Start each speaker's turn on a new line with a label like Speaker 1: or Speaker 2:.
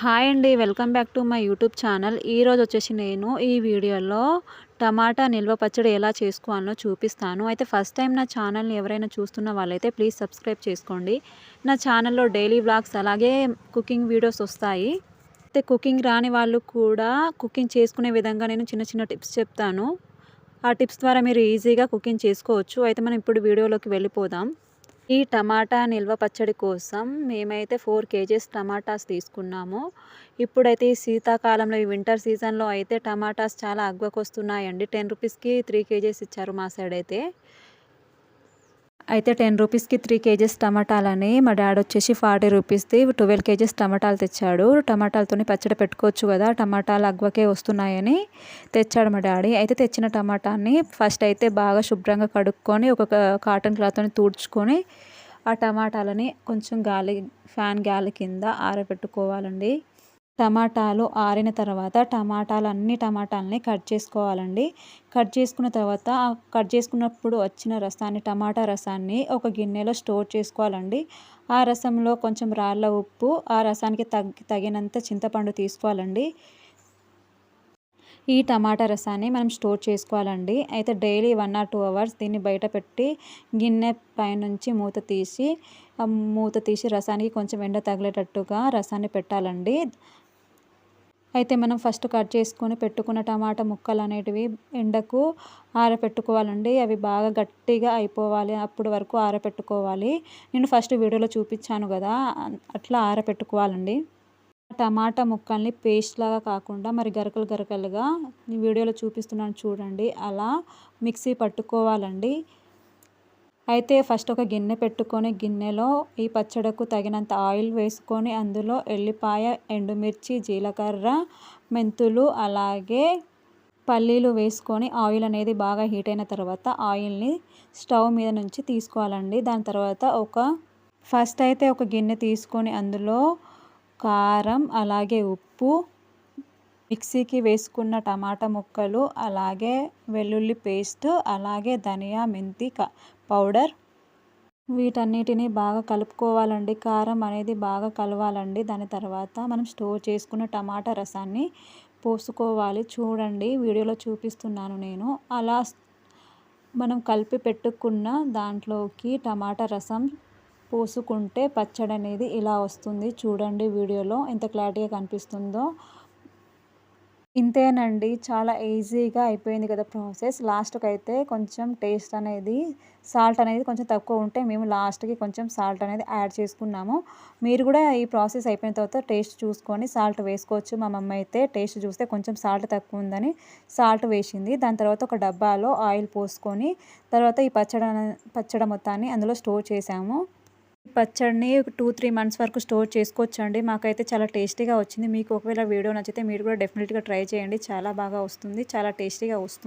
Speaker 1: Hi అండి welcome back to my YouTube channel. ఈరోజు వచ్చేసి నేను ఈ వీడియోలో టమాటా నిల్వ పచ్చడి ఎలా చేసుకోవాలో చూపిస్తాను. అయితే ఫస్ట్ టైం నా ఛానల్ని ఎవరైనా చూస్తున్న వాళ్ళైతే ప్లీజ్ సబ్స్క్రైబ్ చేసుకోండి. నా ఛానల్లో డైలీ వ్లాగ్స్ అలాగే కుకింగ్ వీడియోస్ వస్తాయి. అయితే కుకింగ్ రాని వాళ్ళు కూడా కుకింగ్ చేసుకునే విధంగా నేను చిన్న చిన్న టిప్స్ చెప్తాను. ఆ టిప్స్ ద్వారా మీరు ఈజీగా కుకింగ్ చేసుకోవచ్చు. అయితే మనం ఇప్పుడు వీడియోలోకి వెళ్ళిపోదాం. ఈ టమాటా నిల్వ పచ్చడి కోసం మేమైతే ఫోర్ కేజీస్ టమాటాస్ తీసుకున్నాము. ఇప్పుడైతే ఈ శీతాకాలంలో ఈ వింటర్ సీజన్లో అయితే టమాటాస్ చాలా అగ్వకు వస్తున్నాయండి టెన్ రూపీస్కి త్రీ కేజీస్ ఇచ్చారు మా సైడ్ అయితే. అయితే టెన్ రూపీస్కి త్రీ కేజీస్ టమాటాలని మా డాడీ వచ్చేసి ఫార్టీ రూపీస్ది ట్వెల్వ్ కేజీస్ టమాటాలు తెచ్చాడు. టమాటాలతోని పచ్చడి పెట్టుకోవచ్చు కదా టమాటాలు అగ్వకే వస్తున్నాయని తెచ్చాడు మా డాడీ. అయితే తెచ్చిన టమాటాని ఫస్ట్ అయితే బాగా శుభ్రంగా కడుక్కొని ఒక కాటన్ క్లాత్ని తుడుచుకొని ఆ టమాటాలని కొంచెం గాలి ఫ్యాన్ గాలి కింద ఆరబెట్టుకోవాలండి. టమాటాలు ఆరిన తర్వాత టమాటాలు అన్ని టమాటాలని కట్ చేసుకోవాలండి. కట్ చేసుకున్న తర్వాత కట్ చేసుకున్నప్పుడు వచ్చిన రసాన్ని టమాటా రసాన్ని ఒక గిన్నెలో స్టోర్ చేసుకోవాలండి. ఆ రసంలో కొంచెం రాళ్ళ ఉప్పు ఆ రసానికి తగ్గి తగినంత చింతపండు తీసుకోవాలండి. ఈ టమాటా రసాన్ని మనం స్టోర్ చేసుకోవాలండి. అయితే daily one or two hours దీన్ని బయట పెట్టి గిన్నె పైనుంచి మూత తీసి మూత తీసి రసానికి కొంచెం ఎండ తగిలేటట్టుగా రసాన్ని పెట్టాలండి. అయితే మనం ఫస్ట్ కట్ చేసుకొని పెట్టుకున్న టమాటా ముక్కలు అనేటివి ఎండకు ఆరపెట్టుకోవాలండి. అవి బాగా గట్టిగా అయిపోవాలి. అప్పుడు వరకు ఆరపెట్టుకోవాలి. నేను ఫస్ట్ వీడియోలో చూపించాను కదా అట్లా ఆరపెట్టుకోవాలండి. టమాటా ముక్కల్ని పేస్ట్ లాగా కాకుండా మరి గరకలు గరకలుగా వీడియోలో చూపిస్తున్నాను చూడండి. అలా మిక్సీ పట్టుకోవాలండి. అయితే ఫస్ట్ ఒక గిన్నె పెట్టుకొని గిన్నెలో ఈ పచ్చడకు తగినంత ఆయిల్ వేసుకొని అందులో ఎల్లిపాయ ఎండుమిర్చి జీలకర్ర మెంతులు అలాగే పల్లీలు వేసుకొని ఆయిల్ అనేది బాగా హీట్ అయిన తర్వాత ఆయిల్ని స్టవ్ మీద నుంచి తీసుకోవాలండి. దాని తర్వాత ఒక ఫస్ట్ అయితే ఒక గిన్నె తీసుకొని అందులో కారం అలాగే ఉప్పు మిక్సీకి వేసుకున్న టమాటా ముక్కలు అలాగే వెల్లుల్లి పేస్ట్ అలాగే ధనియా మెంతి పౌడర్. వీటన్నిటిని బాగా కలుపుకోవాలండి. కారం అనేది బాగా కలవాలండి. దాని తర్వాత మనం స్టోర్ చేసుకున్న టమాటా రసాన్ని పోసుకోవాలి. చూడండి వీడియోలో చూపిస్తున్నాను నేను. అలా మనం కలిపి పెట్టుకున్న దాంట్లోకి టమాటా రసం పోసుకుంటే పచ్చడి అనేది ఇలా వస్తుంది. చూడండి వీడియోలో ఎంత క్లారిటీగా కనిపిస్తుందో. ఇంతేనండి. చాలా ఈజీగా అయిపోయింది కదా ప్రాసెస్. లాస్ట్కి అయితే కొంచెం టేస్ట్ అనేది సాల్ట్ అనేది కొంచెం తక్కువ ఉంటే మేము లాస్ట్కి కొంచెం సాల్ట్ అనేది యాడ్ చేసుకున్నాము. మీరు కూడా ఈ ప్రాసెస్ అయిపోయిన తర్వాత టేస్ట్ చూసుకొని సాల్ట్ వేసుకోవచ్చు. మా మమ్మీ అయితే టేస్ట్ చూస్తే కొంచెం సాల్ట్ తక్కువ ఉందని సాల్ట్ వేసింది. దాని తర్వాత ఒక డబ్బాలో ఆయిల్ పోసుకొని తర్వాత ఈ పచ్చడి పచ్చడి మొత్తాన్ని అందులో స్టోర్ చేసాము. పచ్చడిని టూ త్రీ మంత్స్ వరకు స్టోర్ చేసుకోవచ్చండి. మాకైతే చాలా టేస్టీగా వచ్చింది. మీకు ఒకవేళ వీడియో నచ్చితే మీరు కూడా డెఫినెట్గా ట్రై చేయండి. చాలా బాగా వస్తుంది. చాలా టేస్టీగా వస్తుంది.